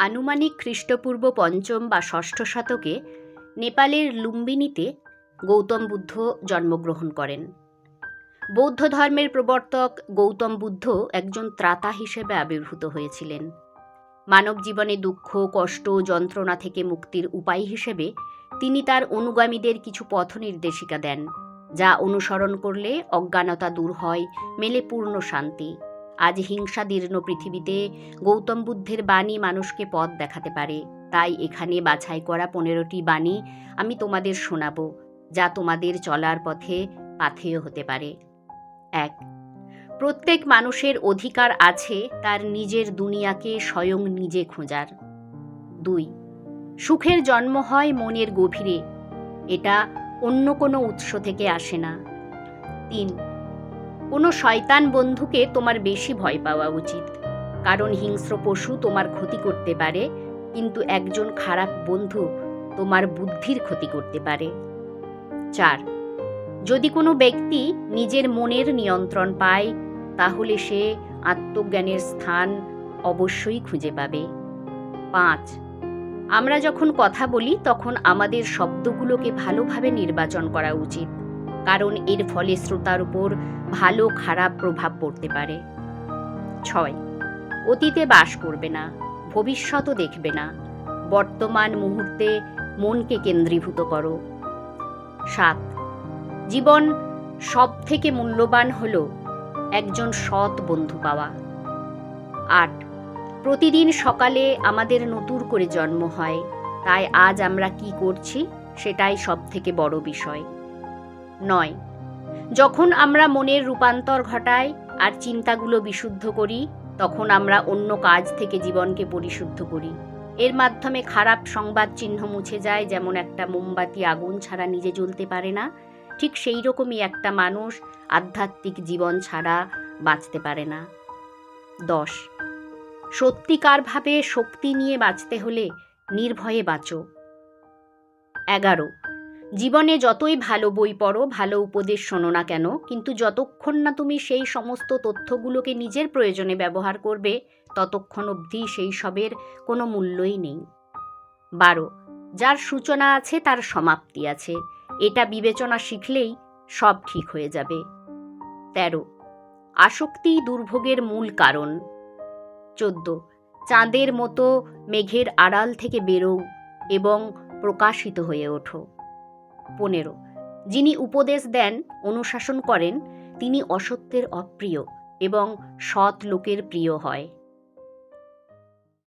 আনুমানিক খ্রিস্টপূর্ব পঞ্চম বা ষষ্ঠ শতকে নেপালের লুম্বিনীতে গৌতম বুদ্ধ জন্মগ্রহণ করেন। বৌদ্ধ ধর্মের প্রবর্তক গৌতম বুদ্ধ একজন ত্রাতা হিসেবে আবির্ভূত হয়েছিলেন। মানব জীবনে দুঃখ, কষ্ট, যন্ত্রণা থেকে মুক্তির উপায় হিসেবে তিনি তার অনুগামীদের কিছু পথ নির্দেশিকা দেন, যা অনুসরণ করলে অজ্ঞানতা দূর হয়, মেলে পূর্ণ শান্তি। আজ হিংসা দীর্ণ পৃথিবীতে গৌতম বুদ্ধের বাণী মানুষকে পথ দেখাতে পারে। তাই এখানে বাছাই করা পনেরোটি বাণী আমি তোমাদের শোনাব, যা তোমাদের চলার পথে পাথেয় হতে পারে। এক, প্রত্যেক মানুষের অধিকার আছে তার নিজের দুনিয়াকে স্বয়ং নিজে খোঁজার। দুই, সুখের জন্ম হয় মনের গভীরে, এটা অন্য কোনো উৎস থেকে আসে না। তিন কোনো শয়তান বন্ধুকে তোমার বেশি ভয় পাওয়া উচিত। কারণ হিংস্র পশু তোমার ক্ষতি করতে পারে, কিন্তু একজন খারাপ বন্ধু তোমার বুদ্ধির ক্ষতি করতে পারে। চার, যদি কোনো ব্যক্তি নিজের মনের নিয়ন্ত্রণ পায়, তাহলে সে আত্মজ্ঞানের স্থান অবশ্যই খুঁজে পাবে। পাঁচ, আমরা যখন কথা বলি, তখন আমাদের শব্দগুলোকে ভালোভাবে নির্বাচন করা উচিত। কারণ এর ফলে শ্রোতার উপর ভালো খারাপ প্রভাব পড়তে পারে। ছয়, অতীতে বাস করবে না, ভবিষ্যতও দেখবে না, বর্তমান মুহূর্তে মনকে কেন্দ্রীভূত করো। সাত, জীবন সব থেকে মূল্যবান হল একজন সৎ বন্ধু পাওয়া। আট, প্রতিদিন সকালে আমাদের নতুন করে জন্ম হয়, তাই আজ আমরা কি করছি সেটাই সব থেকে বড় বিষয়। নয়। যখন আমরা মনের রূপান্তর ঘটাই আর চিন্তাগুলো বিশুদ্ধ করি, তখন আমরা অন্য কাজ থেকে জীবনকে পরিশুদ্ধ করি। এর মাধ্যমে খারাপ সংবাদ চিহ্ন মুছে যায়, যেমন একটা মোমবাতি আগুন ছাড়া নিজে জ্বলতে পারে না। ঠিক সেই রকমই একটা মানুষ আধ্যাত্মিক জীবন ছাড়া বাঁচতে পারে না। দশ। সত্যিকারভাবে শক্তি নিয়ে বাঁচতে হলে নির্ভয়ে বাঁচো। এগারো। জীবনে যতই ভালো বই পড়ো, ভালো উপদেশ শোনো না কেন, কিন্তু যতক্ষণ না তুমি সেই সমস্ত তথ্যগুলোকে নিজের প্রয়োজনে ব্যবহার করবে, ততক্ষণ অবধি সেই সবের কোনো মূল্যই নেই। বারো, যার সূচনা আছে তার সমাপ্তি আছে। এটা বিবেচনা শিখলেই সব ঠিক হয়ে যাবে। তেরো, আসক্তি দুর্ভোগের মূল কারণ। চোদ্দ, চাঁদের মতো মেঘের আড়াল থেকে বেরো এবং প্রকাশিত হয়ে ওঠো। পনেরো। যিনি উপদেশ দেন অনুশাসন করেন তিনি অসত্যের অপ্রিয় এবং সৎ লোকের প্রিয় হয়।